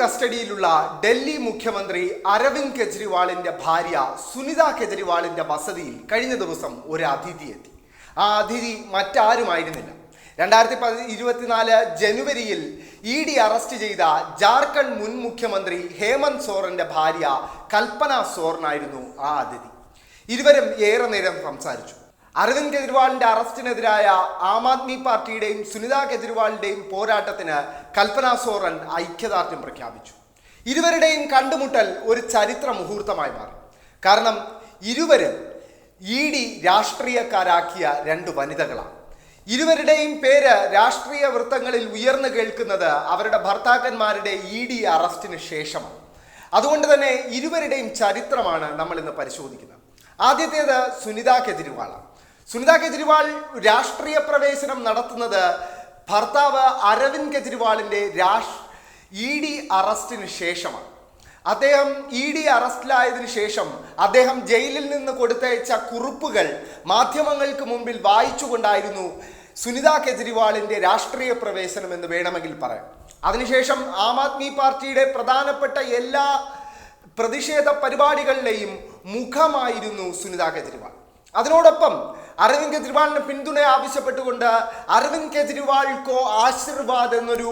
കസ്റ്റഡിയിലുള്ള ഡൽഹി മുഖ്യമന്ത്രി അരവിന്ദ് കെജ്രിവാളിന്റെ ഭാര്യ സുനിത കെജ്രിവാളിന്റെ വസതിയിൽ കഴിഞ്ഞ ദിവസം ഒരു അതിഥി എത്തി. ആ അതിഥി മറ്റാരുമായിരുന്നില്ല. രണ്ടായിരത്തി പതി ഇരുപത്തിനാല് ജനുവരിയിൽ ഇ ഡി അറസ്റ്റ് ചെയ്ത ജാർഖണ്ഡ് മുൻ മുഖ്യമന്ത്രി ഹേമന്ത് സോറന്റെ ഭാര്യ കൽപ്പന സോറനായിരുന്നു ആ അതിഥി. ഇരുവരും ഏറെ നേരം സംസാരിച്ചു. അരവിന്ദ് കെജ്രിവാളിന്റെ അറസ്റ്റിനെതിരായ ആം ആദ്മി പാർട്ടിയുടെയും സുനിത കെജ്രിവാളിന്റെയും പോരാട്ടത്തിന് കൽപ്പന സോറൻ ഐക്യദാർഢ്യം പ്രഖ്യാപിച്ചു. ഇരുവരുടെയും കണ്ടുമുട്ടൽ ഒരു ചരിത്ര മുഹൂർത്തമായി മാറി. കാരണം ഇരുവരും ഇ ഡി രാഷ്ട്രീയക്കാരാക്കിയ രണ്ട് വനിതകളാണ്. ഇരുവരുടെയും പേര് രാഷ്ട്രീയ വൃത്തങ്ങളിൽ ഉയർന്നു കേൾക്കുന്നത് അവരുടെ ഭർത്താക്കന്മാരുടെ ഇ ഡി അറസ്റ്റിന് ശേഷമാണ്. അതുകൊണ്ട് തന്നെ ഇരുവരുടെയും ചരിത്രമാണ് നമ്മൾ ഇന്ന് പരിശോധിക്കുന്നത്. ആദ്യത്തേത് സുനിത കെജ്രിവാളാണ്. സുനിത കെജ്രിവാൾ രാഷ്ട്രീയ പ്രവേശനം നടത്തുന്നത് ഭർത്താവ് അരവിന്ദ് കെജ്രിവാളിന്റെ രാഷ് ഇ ഡി അറസ്റ്റിന് ശേഷമാണ്. അദ്ദേഹം ഇ ഡി അറസ്റ്റിലായതിനു ശേഷം അദ്ദേഹം ജയിലിൽ നിന്ന് കൊടുത്തയച്ച കുറിപ്പുകൾ മാധ്യമങ്ങൾക്ക് മുമ്പിൽ വായിച്ചുകൊണ്ടായിരുന്നു സുനിത കെജ്രിവാളിന്റെ രാഷ്ട്രീയ പ്രവേശനം എന്ന് വേണമെങ്കിൽ പറയാം. അതിനുശേഷം ആം ആദ്മി പാർട്ടിയുടെ പ്രധാനപ്പെട്ട എല്ലാ പ്രതിഷേധ പരിപാടികളിലെയും മുഖമായിരുന്നു സുനിത കെജ്രിവാൾ. അതിനോടൊപ്പം അരവിന്ദ് കെജ്രിവാളിന് പിന്തുണ ആവശ്യപ്പെട്ടുകൊണ്ട് അരവിന്ദ് കെജ്രിവാൾക്കോ ആശീർവാദ് എന്നൊരു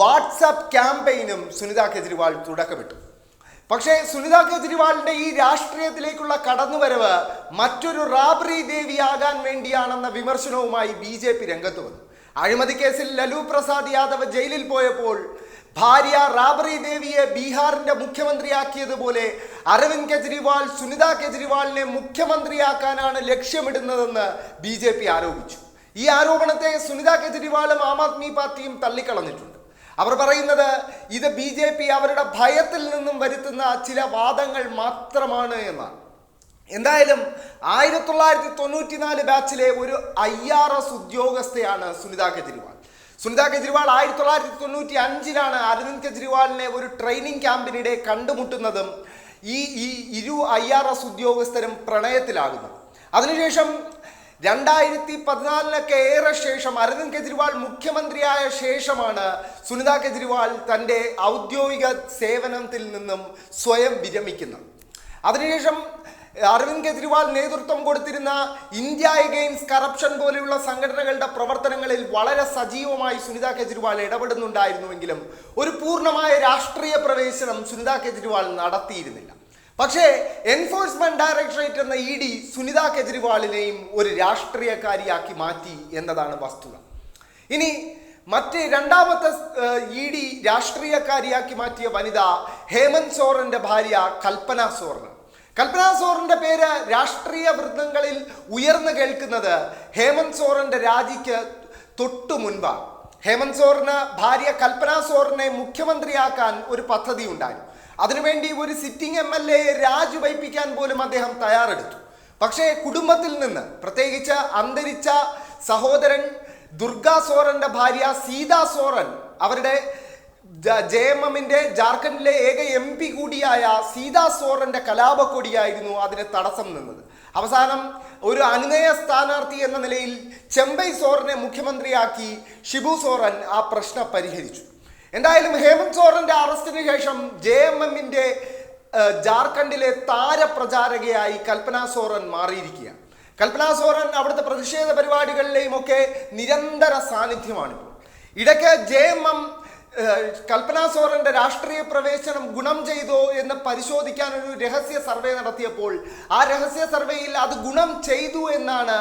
വാട്സാപ്പ് ക്യാമ്പയിനും സുനിത കെജ്രിവാൾ തുടക്കമിട്ടു. പക്ഷേ സുനിത കെജ്രിവാളിന്റെ ഈ രാഷ്ട്രീയത്തിലേക്കുള്ള കടന്നുവരവ് മറ്റൊരു റാബ്രി ദേവിയാകാൻ വേണ്ടിയാണെന്ന വിമർശനവുമായി ബി ജെ പി രംഗത്ത് വന്നു. അഴിമതി കേസിൽ ലലു പ്രസാദ് യാദവ് ജയിലിൽ പോയപ്പോൾ ഭാര്യ റാബറി ദേവിയെ ബീഹാറിന്റെ മുഖ്യമന്ത്രിയാക്കിയതുപോലെ അരവിന്ദ് കെജ്രിവാൾ സുനിത കെജ്രിവാളിനെ മുഖ്യമന്ത്രിയാക്കാനാണ് ലക്ഷ്യമിടുന്നതെന്ന് ബി ജെ പി ആരോപിച്ചു. ഈ ആരോപണത്തെ സുനിത കെജ്രിവാളും ആം ആദ്മി പാർട്ടിയും തള്ളിക്കളഞ്ഞിട്ടുണ്ട്. അവർ പറയുന്നത് ഇത് ബി ജെ പി അവരുടെ ഭയത്തിൽ നിന്നും വരുത്തുന്ന ചില വാദങ്ങൾ മാത്രമാണ് എന്നാണ്. എന്തായാലും ആയിരത്തി തൊള്ളായിരത്തി തൊണ്ണൂറ്റിനാല് ബാച്ചിലെ ഒരു ഐ ആർ എസ് ഉദ്യോഗസ്ഥയാണ് സുനിത കെജ്രിവാൾ. സുനിത കെജ്രിവാൾ ആയിരത്തി തൊള്ളായിരത്തി തൊണ്ണൂറ്റി അഞ്ചിലാണ് അരവിന്ദ് കെജ്രിവാളിനെ ഒരു ട്രെയിനിങ് ക്യാമ്പിനിടെ കണ്ടുമുട്ടുന്നതും ഈ ഈ ഇരു ഐ ആർ എസ് ഉദ്യോഗസ്ഥരും പ്രണയത്തിലാകുന്നു. അതിനുശേഷം രണ്ടായിരത്തി പതിനാലിനൊക്കെ ഏറെ ശേഷം അരവിന്ദ് കെജ്രിവാൾ മുഖ്യമന്ത്രിയായ ശേഷമാണ് സുനിത കെജ്രിവാൾ തന്റെ ഔദ്യോഗിക സേവനത്തിൽ നിന്നും സ്വയം വിരമിക്കുന്നത്. അതിനുശേഷം അരവിന്ദ് കെജ്രിവാൾ നേതൃത്വം കൊടുത്തിരുന്ന ഇന്ത്യ എഗെയിൻസ് കറപ്ഷൻ പോലെയുള്ള സംഘടനകളുടെ പ്രവർത്തനങ്ങളിൽ വളരെ സജീവമായി സുനിത കെജ്രിവാൾ ഇടപെടുന്നുണ്ടായിരുന്നുവെങ്കിലും ഒരു പൂർണമായ രാഷ്ട്രീയ പ്രവേശനം സുനിത കെജ്രിവാൾ നടത്തിയിരുന്നില്ല. പക്ഷേ എൻഫോഴ്സ്മെന്റ് ഡയറക്ടറേറ്റ് എന്ന ഇ ഡി സുനിത കെജ്രിവാളിനെയും ഒരു രാഷ്ട്രീയക്കാരിയാക്കി മാറ്റി എന്നതാണ് വസ്തുത. ഇനി മറ്റ് രണ്ടാമത്തെ ഇ ഡി രാഷ്ട്രീയക്കാരിയാക്കി മാറ്റിയ വനിത ഹേമന്ത് സോറന്റെ ഭാര്യ കൽപ്പന സോറൻ കൽപ്പന സോറിന്റെ പേര് രാഷ്ട്രീയ വൃത്തങ്ങളിൽ ഉയർന്നു കേൾക്കുന്നത് ഹേമന്ത് സോറിന്റെ രാജിക്ക് തൊട്ടു മുൻപാണ് ഹേമന്ത് സോറിന് ഭാര്യ കൽപ്പന സോറിനെ മുഖ്യമന്ത്രിയാക്കാൻ ഒരു പദ്ധതി ഉണ്ടായി. അതിനുവേണ്ടി ഒരു സിറ്റിംഗ് എം എൽ എ രാജിവയ്പ്പിക്കാൻ പോലും അദ്ദേഹം തയ്യാറെടുത്തു. പക്ഷേ കുടുംബത്തിൽ നിന്ന് പ്രത്യേകിച്ച് അന്തരിച്ച സഹോദരൻ ദുർഗാ സോറന്റെ ഭാര്യ സീതാ സോറൻ അവരുടെ ജെ എം എമ്മിന്റെ ജാർഖണ്ഡിലെ ഏക എം പി കൂടിയായ സീതാ സോറന്റെ കലാപക്കൊടിയായിരുന്നു അതിന് തടസ്സം നിന്നത്. അവസാനം ഒരു അനുനയ സ്ഥാനാർത്ഥി എന്ന നിലയിൽ ചെമ്പൈ സോറനെ മുഖ്യമന്ത്രിയാക്കി ഷിബു സോറൻ ആ പ്രശ്നം പരിഹരിച്ചു. എന്തായാലും ഹേമന്ത് സോറന്റെ അറസ്റ്റിന് ശേഷം ജെ എം എമ്മിന്റെ ജാർഖണ്ഡിലെ താരപ്രചാരകയായി കൽപ്പന സോറൻ മാറിയിരിക്കുകയാണ്. കൽപ്പന സോറൻ അവിടുത്തെ പ്രതിഷേധ പരിപാടികളിലെയും ഒക്കെ നിരന്തര സാന്നിധ്യമാണിപ്പോൾ. ഇടയ്ക്ക് ജെ എം എം കൽപ്പന സോറന്റെ രാഷ്ട്രീയ പ്രവേശനം ഗുണം ചെയ്തോ എന്ന് പരിശോധിക്കാൻ ഒരു രഹസ്യ സർവേ നടത്തിയപ്പോൾ ആ രഹസ്യ സർവേയിൽ അത് ഗുണം ചെയ്തു എന്നാണ്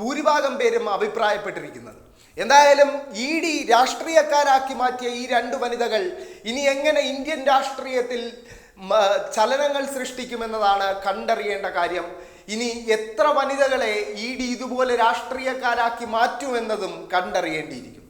ഭൂരിഭാഗം പേരും അഭിപ്രായപ്പെട്ടിരിക്കുന്നത്. എന്തായാലും ഇ ഡി രാഷ്ട്രീയക്കാരാക്കി മാറ്റിയ ഈ രണ്ട് വനിതകൾ ഇനി എങ്ങനെ ഇന്ത്യൻ രാഷ്ട്രീയത്തിൽ ചലനങ്ങൾ സൃഷ്ടിക്കുമെന്നതാണ് കണ്ടറിയേണ്ട കാര്യം. ഇനി എത്ര വനിതകളെ ഇ ഡി ഇതുപോലെ രാഷ്ട്രീയക്കാരാക്കി മാറ്റുമെന്നതും കണ്ടറിയേണ്ടിയിരിക്കും